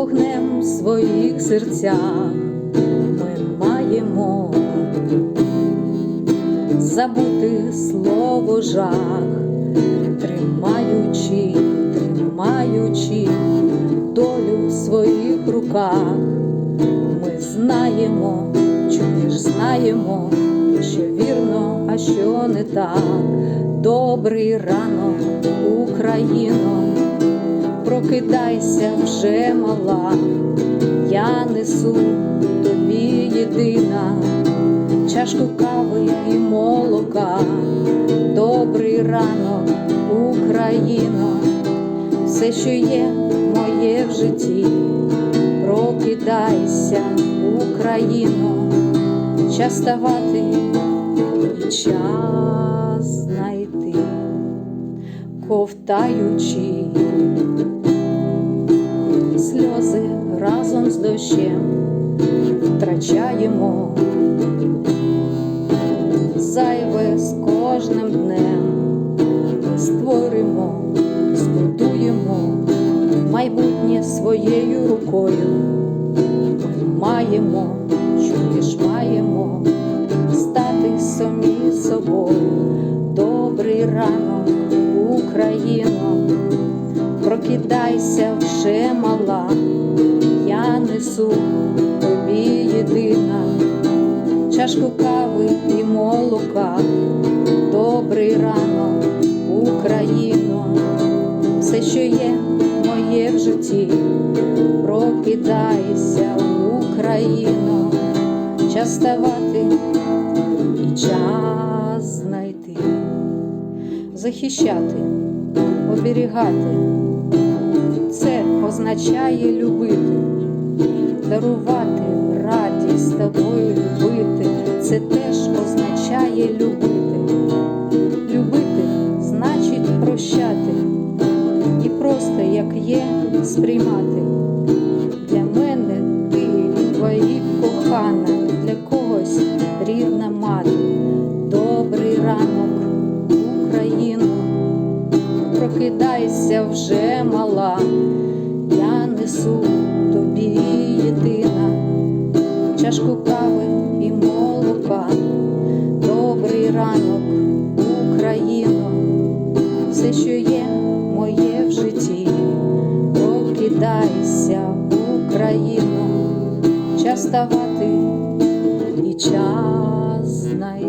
вогнем в своїх серцях ми маємо забути слово жах, тримаючи, тримаючи долю в своїх руках, ми знаємо, чуєш, знаємо, що вірно, а що не так. Добрий ранок, Україно, прокидайся вже мала, я несу тобі єдина чашку кави і молока. Добрий ранок, Україно, все, що є моє в житті, прокидайся, Україно, час ставати і час знайти, ковтаючи сльози разом з дощем втрачаємо зайве з кожним днем створимо, збудуємо майбутнє своєю рукою. Маємо, чуєш, маємо стати самі собою. Добрий ранок, прокидайся вже мала, я несу тобі єдина. Чашку кави і молока. Добрий ранок, Україно, все, що є моє в житті, прокидайся, Україно, час ставати і час знайти, захищати, оберігати. Це означає любити, дарувати радість тобою любити. Це теж означає любити. Любити значить прощати і просто як є сприймати. Для мене ти твої кохана, прокидайся вже мала, я несу тобі єдина чашку кави і молока. Добрий ранок, Україно, все, що є моє в житті, прокидайся, Україно, час ставати і час знайти.